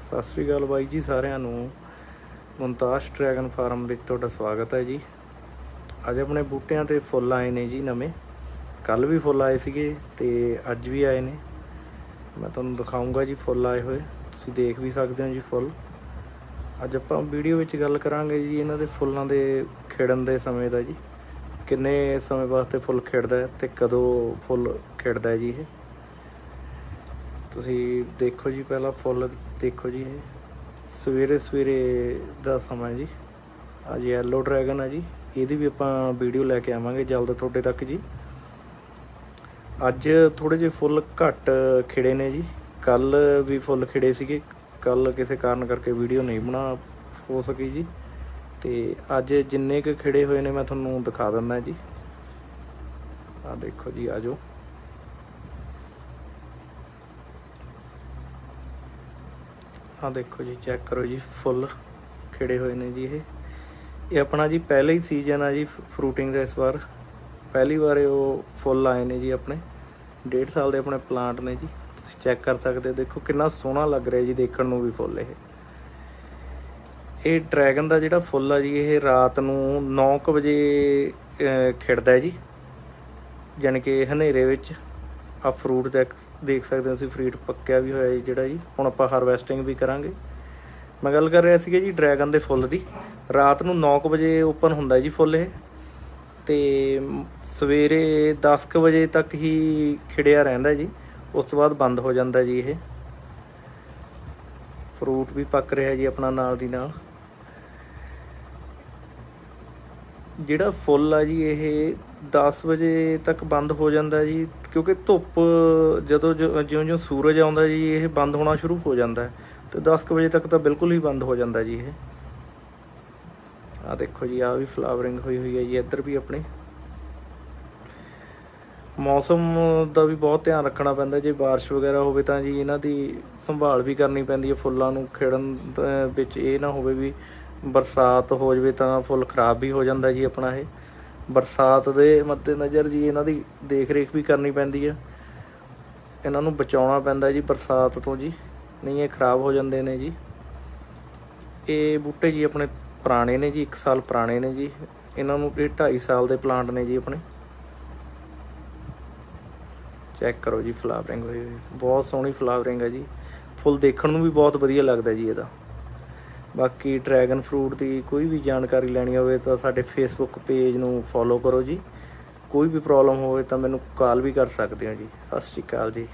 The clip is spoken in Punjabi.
ਸਤਿ ਸ੍ਰੀ ਅਕਾਲ ਬਾਈ ਜੀ ਸਾਰਿਆਂ ਨੂੰ। ਮੁਮਤਾਜ਼ ਡਰੈਗਨ ਫਾਰਮ ਵਿੱਚ ਤੁਹਾਡਾ ਸਵਾਗਤ ਹੈ ਜੀ। ਅੱਜ ਆਪਣੇ ਬੂਟਿਆਂ ਤੇ ਫੁੱਲ ਆਏ ਨੇ ਜੀ ਨਵੇਂ। ਕੱਲ ਵੀ ਫੁੱਲ ਆਏ ਸੀਗੇ ਤੇ ਅੱਜ ਵੀ ਆਏ ਨੇ। ਮੈਂ ਤੁਹਾਨੂੰ ਦਿਖਾਉਂਗਾ ਜੀ ਫੁੱਲ ਆਏ ਹੋਏ। ਤੁਸੀਂ ਦੇਖ ਵੀ ਸਕਦੇ ਹੋ ਜੀ ਫੁੱਲ। ਅੱਜ ਆਪਾਂ ਵੀਡੀਓ ਵਿੱਚ ਗੱਲ ਕਰਾਂਗੇ ਜੀ ਇਹਨਾਂ ਦੇ ਫੁੱਲਾਂ ਦੇ ਖਿੜਨ ਦੇ ਸਮੇਂ ਦਾ ਜੀ। ਕਿੰਨੇ ਸਮੇਂ ਵਾਸਤੇ ਫੁੱਲ ਖਿੜਦਾ ਹੈ ਤੇ ਕਦੋਂ ਫੁੱਲ ਖਿੜਦਾ ਜੀ ਇਹ। ਤੁਸੀਂ ਦੇਖੋ ਜੀ ਪਹਿਲਾਂ ਫੁੱਲ ਦੇਖੋ ਜੀ। ਇਹ ਸਵੇਰੇ ਸਵੇਰੇ ਦਾ ਸਮਾਂ ਜੀ। ਅੱਜ ਯੈਲੋ ਡਰੈਗਨ ਆ ਜੀ। ਇਹਦੀ ਵੀ ਆਪਾਂ ਵੀਡੀਓ ਲੈ ਕੇ ਆਵਾਂਗੇ ਜਲਦ ਤੁਹਾਡੇ ਤੱਕ ਜੀ। ਅੱਜ ਥੋੜੇ ਜਿਹੇ ਫੁੱਲ ਘੱਟ ਖਿੜੇ ਨੇ ਜੀ। ਕੱਲ ਵੀ ਫੁੱਲ ਖਿੜੇ ਸੀਗੇ। ਕੱਲ ਕਿਸੇ ਕਾਰਨ ਕਰਕੇ ਵੀਡੀਓ ਨਹੀਂ ਬਣਾ ਹੋ ਸਕੀ ਜੀ। ਤੇ ਅੱਜ ਜਿੰਨੇ ਕੁ ਖਿੜੇ ਹੋਏ ਨੇ ਮੈਂ ਤੁਹਾਨੂੰ ਦਿਖਾ ਦਿੰਦਾ ਜੀ। ਆ ਦੇਖੋ ਜੀ ਆਜੋ ਆ ਦੇਖੋ ਜੀ ਚੈੱਕ ਕਰੋ ਜੀ ਫੁੱਲ ਖਿੜੇ ਹੋਏ ਨੇ ਜੀ ਇਹ। ਇਹ ਆਪਣਾ ਜੀ ਪਹਿਲਾ ਹੀ ਸੀਜ਼ਨ ਆ ਜੀ ਫਰੂਟਿੰਗ ਦਾ ਇਸ ਵਾਰ। ਪਹਿਲੀ ਵਾਰ ਉਹ ਫੁੱਲ ਆਏ ਨੇ ਜੀ ਆਪਣੇ। ਡੇਢ ਸਾਲ ਦੇ ਆਪਣੇ ਪਲਾਂਟ ਨੇ ਜੀ। ਤੁਸੀਂ ਚੈੱਕ ਕਰ ਸਕਦੇ ਹੋ, ਦੇਖੋ ਕਿੰਨਾ ਸੋਹਣਾ ਲੱਗ ਰਿਹਾ ਜੀ ਦੇਖਣ ਨੂੰ ਵੀ ਫੁੱਲ ਇਹ। ਇਹ ਡਰੈਗਨ ਦਾ ਜਿਹੜਾ ਫੁੱਲ ਆ ਜੀ, ਇਹ ਰਾਤ ਨੂੰ 9:00 ਵਜੇ ਖਿੜਦਾ ਹੈ ਜੀ। ਜਾਣੀ ਕਿ ਹਨੇਰੇ ਵਿੱਚ। ਆ ਫਰੂਟ ਦੇਖ ਦੇਖ ਸਕਦੇ ਹੋ ਤੁਸੀਂ ਫਰੂਟ ਪੱਕਿਆ ਵੀ ਹੋਇਆ ਜੀ ਜਿਹੜਾ ਜੀ। ਹੁਣ ਆਪਾਂ ਹਾਰਵੈਸਟਿੰਗ ਵੀ ਕਰਾਂਗੇ। ਮੈਂ ਗੱਲ ਕਰ ਰਿਹਾ ਸੀਗਾ ਜੀ ਡਰੈਗਨ ਦੇ ਫੁੱਲ ਦੀ। ਰਾਤ ਨੂੰ 9:00 ਵਜੇ ਓਪਨ ਹੁੰਦਾ ਜੀ ਫੁੱਲ ਇਹ। ਤੇ ਮ, ਸਵੇਰੇ 10:00 ਵਜੇ ਤੱਕ ਹੀ ਖਿੜਿਆ ਰਹਿੰਦਾ ਜੀ। ਉਸ ਤੋਂ ਬਾਅਦ ਬੰਦ ਹੋ ਜਾਂਦਾ ਜੀ ਇਹ। ਫਰੂਟ ਵੀ ਪੱਕ ਰਿਹਾ ਜੀ ਆਪਣਾ ਨਾਲ ਦੀ ਨਾਲ। ਜਿਹੜਾ ਫੁੱਲ ਆ ਜੀ ਇਹ 10 ਵਜੇ ਤੱਕ ਬੰਦ ਹੋ ਜਾਂਦਾ ਜੀ। ਕਿਉਂਕਿ ਧੁੱਪ ਜਦੋਂ ਜਿਉਂ-ਜਿਉਂ ਸੂਰਜ ਆਉਂਦਾ ਜੀ, ਇਹ ਬੰਦ ਹੋਣਾ ਸ਼ੁਰੂ ਹੋ ਜਾਂਦਾ ਹੈ। ਤੇ 10 ਵਜੇ ਤੱਕ ਤਾਂ ਬਿਲਕੁਲ ਹੀ ਬੰਦ ਹੋ ਜਾਂਦਾ ਜੀ ਇਹ। ਆ ਦੇਖੋ ਜੀ ਆ ਵੀ ਫਲਾਵਰਿੰਗ ਹੋਈ ਹੋਈ ਹੈ ਜੀ, ਇੱਧਰ ਵੀ ਆਪਣੇ। ਮੌਸਮ ਦਾ ਵੀ ਬਹੁਤ ਧਿਆਨ ਰੱਖਣਾ ਪੈਂਦਾ, ਜੇ ਬਾਰਿਸ਼ ਵਗੈਰਾ ਹੋਵੇ ਤਾਂ ਜੀ, ਇਹਨਾਂ ਦੀ ਸੰਭਾਲ ਵੀ ਕਰਨੀ ਪੈਂਦੀ ਹੈ ਫੁੱਲਾਂ ਨੂੰ ਖਿੜਨ ਵਿੱਚ। ਇਹ ਨਾ ਹੋਵੇ ਵੀ ਬਰਸਾਤ ਹੋ ਜਾਵੇ ਤਾਂ ਫੁੱਲ ਖਰਾਬ ਵੀ ਹੋ ਜਾਂਦਾ ਜੀ ਆਪਣਾ ਇਹ। ਬਰਸਾਤ ਦੇ ਮੱਦੇਨਜ਼ਰ ਜੀ ਇਹਨਾਂ ਦੀ ਦੇਖ ਰੇਖ ਵੀ ਕਰਨੀ ਪੈਂਦੀ ਆ। ਇਹਨਾਂ ਨੂੰ ਬਚਾਉਣਾ ਪੈਂਦਾ ਜੀ ਬਰਸਾਤ ਤੋਂ ਜੀ, ਨਹੀਂ ਇਹ ਖਰਾਬ ਹੋ ਜਾਂਦੇ ਨੇ ਜੀ। ਇਹ ਬੂਟੇ ਜੀ ਆਪਣੇ ਪੁਰਾਣੇ ਨੇ ਜੀ 1 ਸਾਲ ਪੁਰਾਣੇ ਨੇ ਜੀ। ਇਹਨਾਂ ਨੂੰ ਇਹ 2.5 ਸਾਲ ਦੇ ਪਲਾਂਟ ਨੇ ਜੀ ਆਪਣੇ। ਚੈੱਕ ਕਰੋ ਜੀ, ਫਲਾਵਰਿੰਗ ਹੋਈ ਹੋਈ। ਬਹੁਤ ਸੋਹਣੀ ਫਲਾਵਰਿੰਗ ਹੈ ਜੀ। ਫੁੱਲ ਦੇਖਣ ਨੂੰ ਵੀ ਬਹੁਤ ਵਧੀਆ ਲੱਗਦਾ ਜੀ ਇਹਦਾ। ਬਾਕੀ ਡਰੈਗਨ ਫਰੂਟ ਦੀ ਕੋਈ ਵੀ ਜਾਣਕਾਰੀ ਲੈਣੀ ਹੋਵੇ ਤਾਂ ਸਾਡੇ ਫੇਸਬੁੱਕ ਪੇਜ ਨੂੰ ਫੋਲੋ ਕਰੋ ਜੀ। ਕੋਈ ਵੀ ਪ੍ਰੋਬਲਮ ਹੋਵੇ ਤਾਂ ਮੈਨੂੰ ਕਾਲ ਵੀ ਕਰ ਸਕਦੇ ਹੋ ਜੀ। ਸਤਿ ਸ਼੍ਰੀ ਅਕਾਲ ਜੀ।